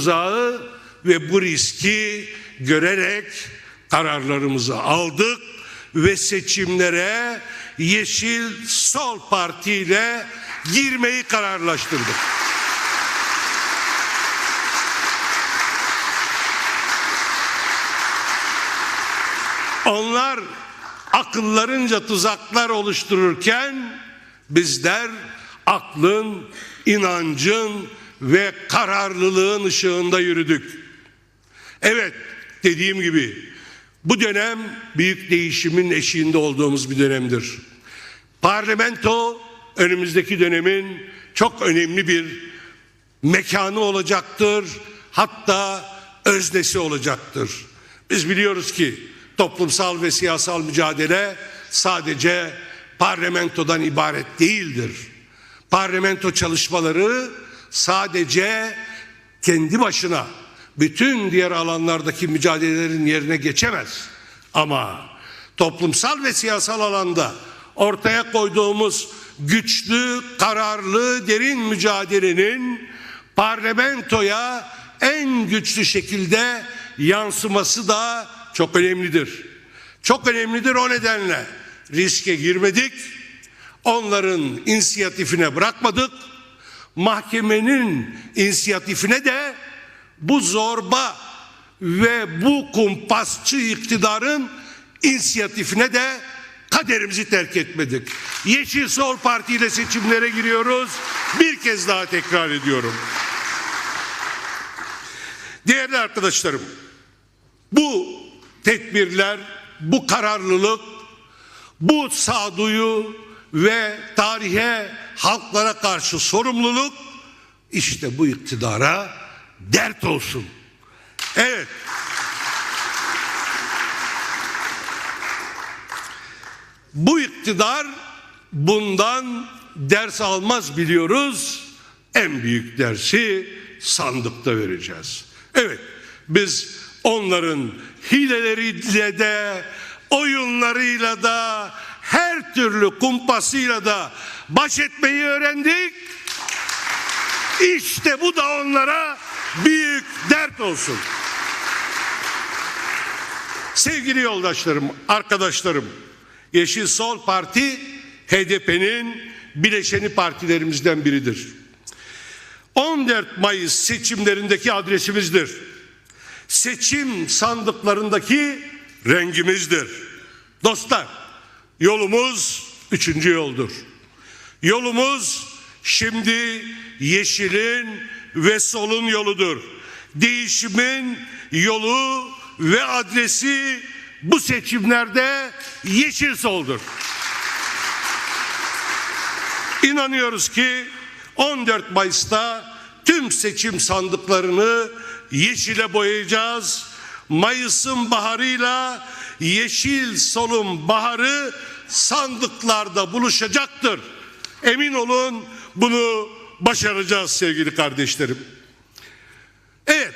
tuzağı ve bu riski görerek kararlarımızı aldık ve seçimlere Yeşil Sol Parti ile girmeyi kararlaştırdık. Onlar akıllarınca tuzaklar oluştururken bizler aklın, inancın ve kararlılığın ışığında yürüdük. Evet dediğim gibi bu dönem büyük değişimin eşiğinde olduğumuz bir dönemdir. Parlamento önümüzdeki dönemin çok önemli bir mekanı olacaktır. Hatta öznesi olacaktır. Biz biliyoruz ki toplumsal ve siyasal mücadele sadece parlamentodan ibaret değildir. Parlamento çalışmaları sadece kendi başına bütün diğer alanlardaki mücadelelerin yerine geçemez. Ama toplumsal ve siyasal alanda ortaya koyduğumuz güçlü, kararlı, derin mücadelenin parlamentoya en güçlü şekilde yansıması da çok önemlidir. Çok önemlidir o nedenle riske girmedik. Onların inisiyatifine bırakmadık. Mahkemenin inisiyatifine de bu zorba ve bu kumpasçı iktidarın inisiyatifine de kaderimizi terk etmedik. Yeşil Sol Parti ile seçimlere giriyoruz. Bir kez daha tekrar ediyorum. Değerli arkadaşlarım, bu tedbirler, bu kararlılık, bu sağduyu ve tarihe, halklara karşı sorumluluk işte bu iktidara dert olsun. Evet. Bu iktidar bundan ders almaz biliyoruz. En büyük dersi sandıkta vereceğiz. Evet biz onların hileleriyle de oyunlarıyla da her türlü kumpasıyla da baş etmeyi öğrendik. İşte bu da onlara büyük dert olsun. Sevgili yoldaşlarım, arkadaşlarım, Yeşil Sol Parti HDP'nin bileşeni partilerimizden biridir. 14 Mayıs seçimlerindeki adresimizdir. Seçim sandıklarındaki rengimizdir. Dostlar, yolumuz üçüncü yoldur. Yolumuz şimdi yeşilin ve solun yoludur. Değişimin yolu ve adresi bu seçimlerde yeşil soldur. İnanıyoruz ki 14 Mayıs'ta tüm seçim sandıklarını yeşile boyayacağız. Mayıs'ın baharıyla yeşil solun baharı sandıklarda buluşacaktır. Emin olun bunu başaracağız sevgili kardeşlerim. Evet